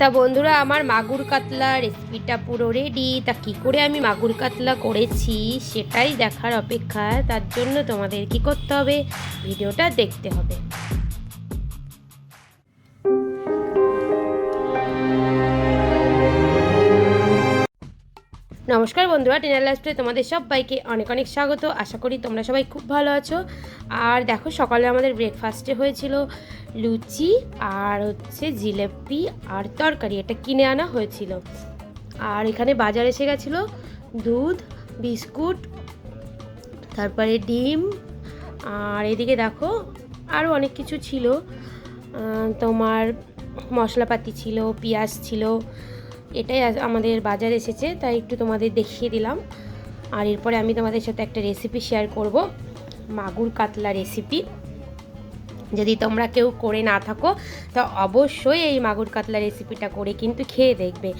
তা বন্ধুরা, আমার মাগুর কাতলা রেসিপিটা পুরো রেডি তা কী করে আমি মাগুর কাতলা করেছি সেটাই দেখার অপেক্ষা তার জন্য তোমাদের কি করতে হবে? ভিডিওটা দেখতে হবে। নমস্কার বন্ধুরা টেনার লাইফে তোমাদের সবাইকে অনেক অনেক স্বাগত। আশা করি তোমরা সবাই খুব ভালো আছো। আর দেখো, সকালে আমাদের ব্রেকফাস্টে হয়েছিল লুচি আর হচ্ছে জিলেপি আর তরকারি। এটা কিনে আনা হয়েছিল। আর এখানে বাজার এসে গেছিল দুধ, বিস্কুট, তারপরে ডিম আর এদিকে দেখো আরও অনেক কিছু ছিল। তোমার মশলাপাতি ছিল, পেঁয়াজ ছিল এটাই আমাদের বাজার এসেছে, তাই একটু তোমাদের দেখিয়ে দিলাম। আর এরপরে আমি তোমাদের সাথে একটা রেসিপি শেয়ার করব, মাগুর কাতলা রেসিপি যদি তোমরা কেউ করে না থাকো, তা অবশ্যই এই মাগুর কাতলা রেসিপিটা করে কিন্তু খেয়ে দেখবে।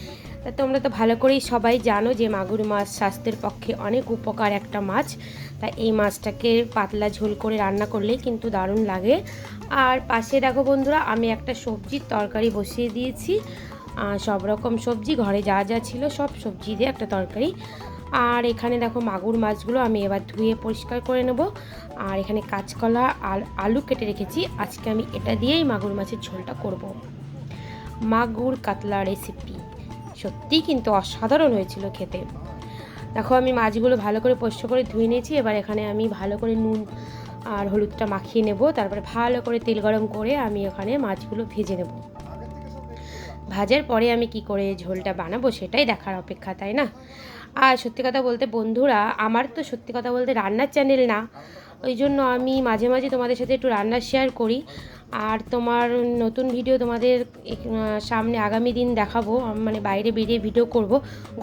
তা তোমরা তো ভালো করেই সবাই জানো যে মাগুর মাছ স্বাস্থ্যের পক্ষে অনেক উপকার একটা মাছ। তা এই মাছটাকে পাতলা ঝোল করে রান্না করলেই কিন্তু দারুণ লাগে। আর পাশে দেখো বন্ধুরা, আমি একটা সবজির তরকারি বসিয়ে দিয়েছি। সব রকম সবজি, ঘরে যা যা ছিল সব সবজি দিয়ে একটা তরকারি। আর এখানে দেখো মাগুর মাছগুলো আমি এবার ধুয়ে পরিষ্কার করে নেব। আর এখানে কাঁচকলা আর আলু কেটে রেখেছি। আজকে আমি এটা দিয়েই মাগুর মাছের ঝোলটা করব। মাগুর কাতলা রেসিপি সত্যিই কিন্তু অসাধারণ হয়েছিল খেতে। দেখো আমি মাছগুলো ভালো করে পোষ্য করে ধুয়ে নিয়েছি। এবার এখানে আমি ভালো করে নুন আর হলুদটা মাখিয়ে নেব। তারপরে ভালো করে তেল গরম করে আমি এখানে মাছগুলো ভেজে নেব। ভাজার পরে আমি কি করে ঝোলটা বানাবো সেটাই দেখার অপেক্ষা, তাই না? আর সত্যি কথা বলতে বন্ধুরা, আমার তো সত্যি কথা বলতে রান্নার চ্যানেল না। ওই জন্য আমি মাঝে মাঝে তোমাদের সাথে একটু রান্না শেয়ার করি। আর তোমার নতুন ভিডিও তোমাদের সামনে আগামী দিন দেখাবো। মানে বাইরে বেরিয়ে ভিডিও করব।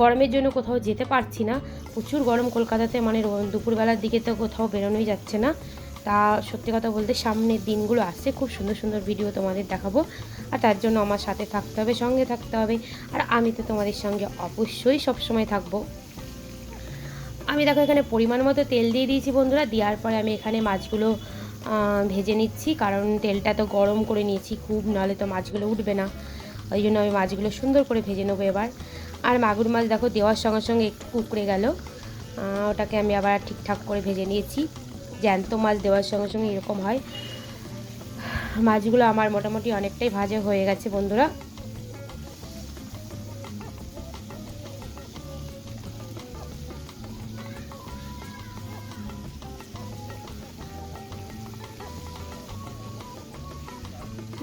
গরমের জন্য কোথাও যেতে পারছি না। প্রচুর গরম কলকাতাতে মানে দুপুরবেলার দিকে তো কোথাও বেরোনোই যাচ্ছে না। তা সত্যি কথা বলতে সামনের দিনগুলো আসছে। খুব সুন্দর সুন্দর ভিডিও তোমাদের দেখাবো। আর তার জন্য আমার সাথে থাকতে হবে, সঙ্গে থাকতে হবে। আর আমি তো তোমাদের সঙ্গে অবশ্যই সবসময় থাকব। আমি দেখো এখানে পরিমাণ মতো তেল দিয়ে দিয়েছি বন্ধুরা। দেওয়ার পরে আমি এখানে মাছগুলো ভেজে নিচ্ছি। কারণ তেলটা তো গরম করে নিয়েছি খুব, নাহলে তো মাছগুলো উঠবে না। ওই জন্য আমি মাছগুলো সুন্দর করে ভেজে নেব এবার। আর মাগুর মাছ দেখো দেওয়ার সঙ্গে সঙ্গে একটু কুকড়ে গেল। ওটাকে আমি আবার ঠিকঠাক করে ভেজে নিয়েছি। জ্যান্ত মাছ দেওয়ার সঙ্গে সঙ্গে এরকম হয়। মাছগুলো আমার মোটামুটি অনেকটাই ভাজা হয়ে গেছে বন্ধুরা।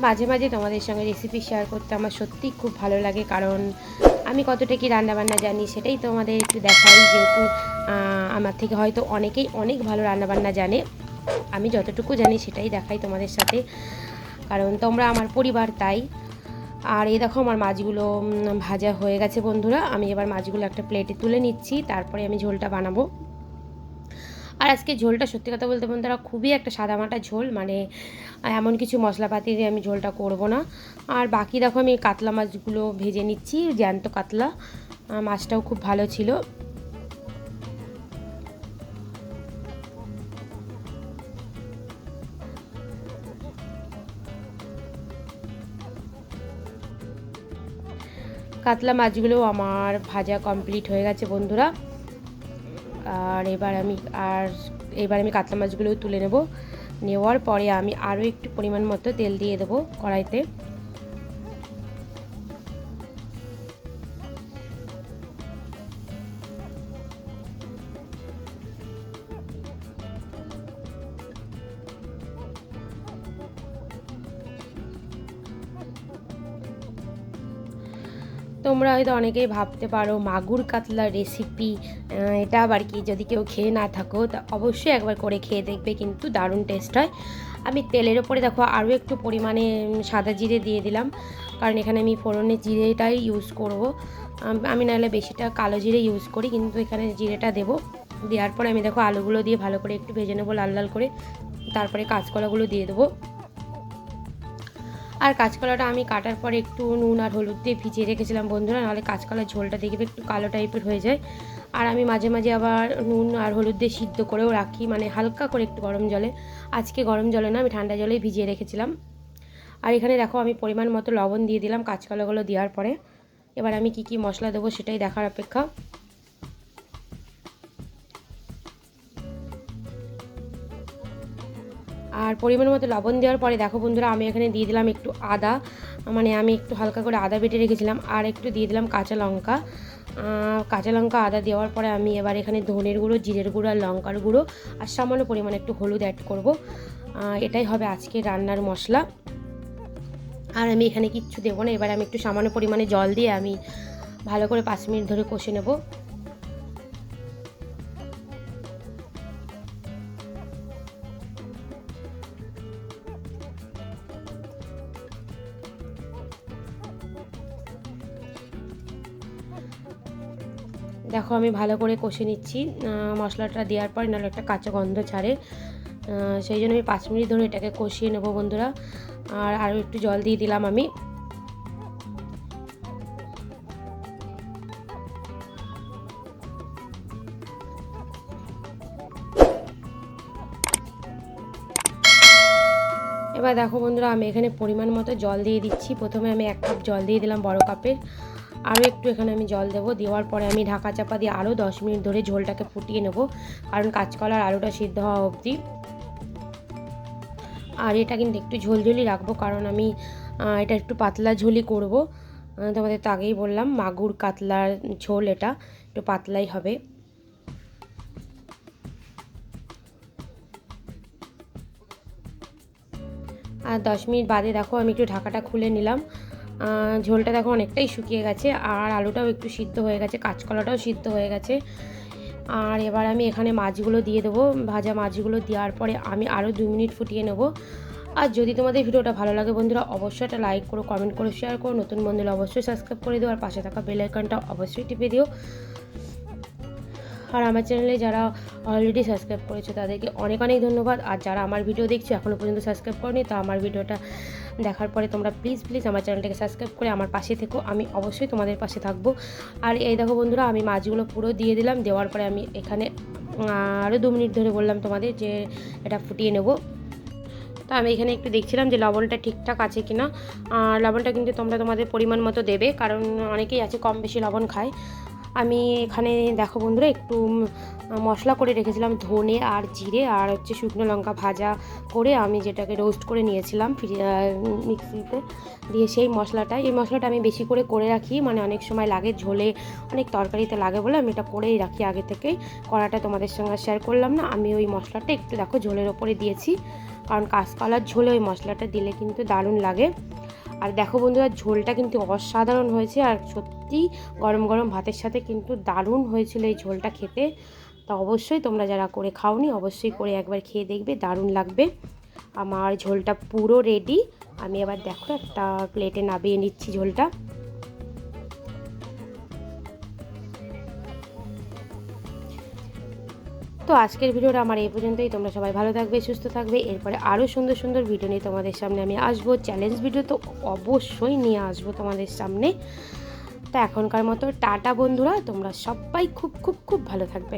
মাঝে মাঝে তোমাদের সঙ্গে রেসিপি শেয়ার করতে আমার সত্যিই খুব ভালো লাগে, কারণ আমি কতটা কি রান্নাবান্না জানি সেটাই তোমাদের একটু দেখাই, যেহেতু আমার থেকে হয়তো অনেকেই অনেক ভালো রান্নাবান্না জানে। আমি যতটুকু জানি সেটাই দেখাই তোমাদের সাথে, কারণ তোমরা আমার পরিবার তাই। আর এই দেখো আমার মাছগুলো ভাজা হয়ে গেছে বন্ধুরা, আমি এবার মাছগুলো একটা প্লেটে তুলে নিচ্ছি, তারপরে আমি ঝোলটা বানাবো। আর আজকে ঝোলটা সত্যি কথা বলতে বন্ধুরা খুবই একটা সাদামাটা ঝোল মানে এমন কিছু মশলাপাতি দিয়ে আমি ঝোলটা করব না। আর বাকি দেখো আমি কাতলা মাছগুলো ভেজে নিচ্ছি, জ্যান্ত কাতলা। মাছটাও খুব ভালো ছিল। কাতলা মাছগুলো আমার ভাজা কমপ্লিট হয়ে গেছে বন্ধুরা। আর এবার আমি, আর এবার আমি কাতলা মাছগুলো তুলে নেব। নেওয়ার পরে আমি আরও একটু পরিমাণ মতো তেল দিয়ে দেবো কড়াইতে। তোমরা হয়তো অনেকেই ভাবতে পারো, মাগুর কাতলার রেসিপি এটা আবার কি? যদি কেউ খেয়ে না থাকো, তা অবশ্যই একবার করে খেয়ে দেখবে, কিন্তু দারুণ টেস্ট হয়। আমি তেলের ওপরে দেখো আরও একটু পরিমাণে সাদা জিরে দিয়ে দিলাম। কারণ এখানে আমি ফোড়নে জিরেটাই ইউজ করব। আমি নাহলে বেশিটা কালো জিরে ইউজ করি, কিন্তু এখানে জিরেটা দেবো। দেওয়ার পরে আমি দেখো আলুগুলো দিয়ে ভালো করে একটু ভেজে নেব লাল লাল করে। তারপরে কাঁচকলাগুলো দিয়ে দেবো। আর কাঁচকলাটা আমি কাটার পরে একটু নুন আর হলুদ দিয়ে ভিজিয়ে রেখেছিলাম বন্ধুরা, নাহলে কাঁচকলার ঝোলটা দেখবে একটু কালো টাইপের হয়ে যায়। আর আমি মাঝে মাঝে আবার নুন আর হলুদ দিয়ে সিদ্ধ করেও রাখি মানে হালকা করে একটু গরম জলে। আজকে গরম জলে না, আমি ঠান্ডা জলেই ভিজিয়ে রেখেছিলাম। আর এখানে দেখো, আমি পরিমাণ মতো লবণ দিয়ে দিলাম কাঁচকলাগুলো দেওয়ার পরে। এবার আমি কি কি মশলা দেবো সেটাই দেখার অপেক্ষা। আর পরিমাণ মতো লবণ দেওয়ার পরে দেখো বন্ধুরা, আমি এখানে দিয়ে দিলাম একটু আদা। মানে আমি একটু হালকা করে আদা বেটে রেখেছিলাম আর একটু দিয়ে দিলাম কাঁচা লঙ্কা। কাঁচা লঙ্কা, আদা দেওয়ার পরে আমি এবার এখানে ধনের গুঁড়ো, জিরের গুঁড়ো আর লঙ্কার গুঁড়ো আর সামান্য পরিমাণে একটু হলুদ অ্যাড করব। এটাই হবে আজকে রান্নার মশলা। আর আমি এখানে কিচ্ছু দেবো না, এবার আমি একটু সামান্য পরিমাণে জল দিয়ে আমি ভালো করে পাঁচ মিনিট ধরে কষে নেব। দেখো আমি ভালো করে কষে নিচ্ছি মশলাটা দেওয়ার পর নাহলে একটা কাঁচা গন্ধ ছাড়ে। সেই জন্য আমি পাঁচ মিনিট ধরে এটাকে কষিয়ে নেব বন্ধুরা। আর আরও একটু জল দিয়ে দিলাম আমি। এবার দেখো বন্ধুরা, আমি এখানে পরিমাণ মতো জল দিয়ে দিচ্ছি। প্রথমে আমি এক কাপ জল দিয়ে দিলাম বড় কাপের। আরও একটু এখানে আমি জল দেবো। দেওয়ার পরে আমি ঢাকা চাপা দিয়ে আরও দশ মিনিট ধরে ঝোলটাকে ফুটিয়ে নেব। কারণ কাঁচকলার আলুটা সিদ্ধ হওয়া অবধি। আর এটা কিন্তু একটু ঝোলঝোলি রাখব, কারণ আমি এটা একটু পাতলা ঝোলই করব। তোমাদের তো আগেই বললাম, মাগুর কাতলার ঝোল এটা, একটু পাতলাই হবে। আর দশ মিনিট বাদে দেখো, আমি একটু ঢাকাটা খুলে নিলাম। ঝোলটা দেখো অনেকটাই শুকিয়ে গেছে, আর আলুটাও একটু সিদ্ধ হয়ে গেছে, কাঁচকলাটাও সিদ্ধ হয়ে গেছে। আর এবার আমি এখানে মাছগুলো দিয়ে দেবো। ভাজা মাছগুলো দেওয়ার পরে আমি আরও দু মিনিট ফুটিয়ে নেব। আর যদি তোমাদের ভিডিওটা ভালো লাগে বন্ধুরা, অবশ্যই একটা লাইক করো কমেন্ট করো শেয়ার করো। নতুন বন্ধুরা অবশ্যই সাবস্ক্রাইব করে দিও, আর পাশে থাকা বেল আইকনটা অবশ্যই টিপে দিও। আর আমার চ্যানেলে যারা অলরেডি সাবস্ক্রাইব করেছে, তাদেরকে অনেক অনেক ধন্যবাদ। আর যারা আমার ভিডিও দেখছ এখনও পর্যন্ত সাবস্ক্রাইব করেনি, তা আমার ভিডিওটা দেখার পরে তোমরা প্লিজ প্লিজ আমার চ্যানেলটাকে সাবস্ক্রাইব করে আমার পাশে থেকো। আমি অবশ্যই তোমাদের পাশে থাকব। আর এই দেখো বন্ধুরা, আমি মাছগুলো পুরো দিয়ে দিলাম। দেওয়ার পরে আমি এখানে আরও দু মিনিট ধরে বললাম তোমাদের যে এটা ফুটিয়ে নেব। তো আমি এখানে একটু দেখছিলাম যে লবণটা ঠিকঠাক আছে কিনা। আর লবণটা কিন্তু তোমরা তোমাদের পরিমাণ মতো দেবে, কারণ অনেকেই আছে কম বেশি লবণ খায়। আমি এখানে, দেখো বন্ধুরা, একটু মশলা করে রেখেছিলাম, ধনে আর জিরে আর হচ্ছে শুকনো লঙ্কা ভাজা করে আমি যেটাকে রোস্ট করে নিয়েছিলাম ফ্রি মিক্সিতে। দিয়ে সেই মশলাটা, এই মশলাটা আমি বেশি করে করে রাখি মানে অনেক সময় লাগে ঝোলে, অনেক তরকারিতে লাগে বলে আমি এটা করেই রাখি আগে থেকেই। কড়াটা তোমাদের সঙ্গে শেয়ার করলাম না, আমি ওই মশলাটা একটু দেখো ঝোলের ওপরে দিয়েছি, কারণ কাঁচকলার ঝোলে ওই মশলাটা দিলে কিন্তু দারুণ লাগে। আর দেখো বন্ধুরা, ঝোলটা কিন্তু অসাধারণ হয়েছে আর সত্যি গরম গরম ভাতের সাথে কিন্তু দারুণ হয়েছিল এই ঝোলটা খেতে। তা অবশ্যই তোমরা যারা করে খাওনি, অবশ্যই করে একবার খেয়ে দেখবে, দারুণ লাগবে। আমার ঝোলটা পুরো রেডি আমি এবার দেখো একটা প্লেটে নামিয়ে নিচ্ছি ঝোলটা। তো আজকের ভিডিওটা আমার এই পর্যন্তই। তোমরা সবাই ভালো থাকবে, সুস্থ থাকবে। এরপরে আরও সুন্দর সুন্দর ভিডিও নিয়ে তোমাদের সামনে আমি আসব। চ্যালেঞ্জ ভিডিও তো অবশ্যই নিয়ে আসব তোমাদের সামনে। তা এখনকার মতো টাটা বন্ধুরা, তোমরা সবাই খুব খুব খুব ভালো থাকবে।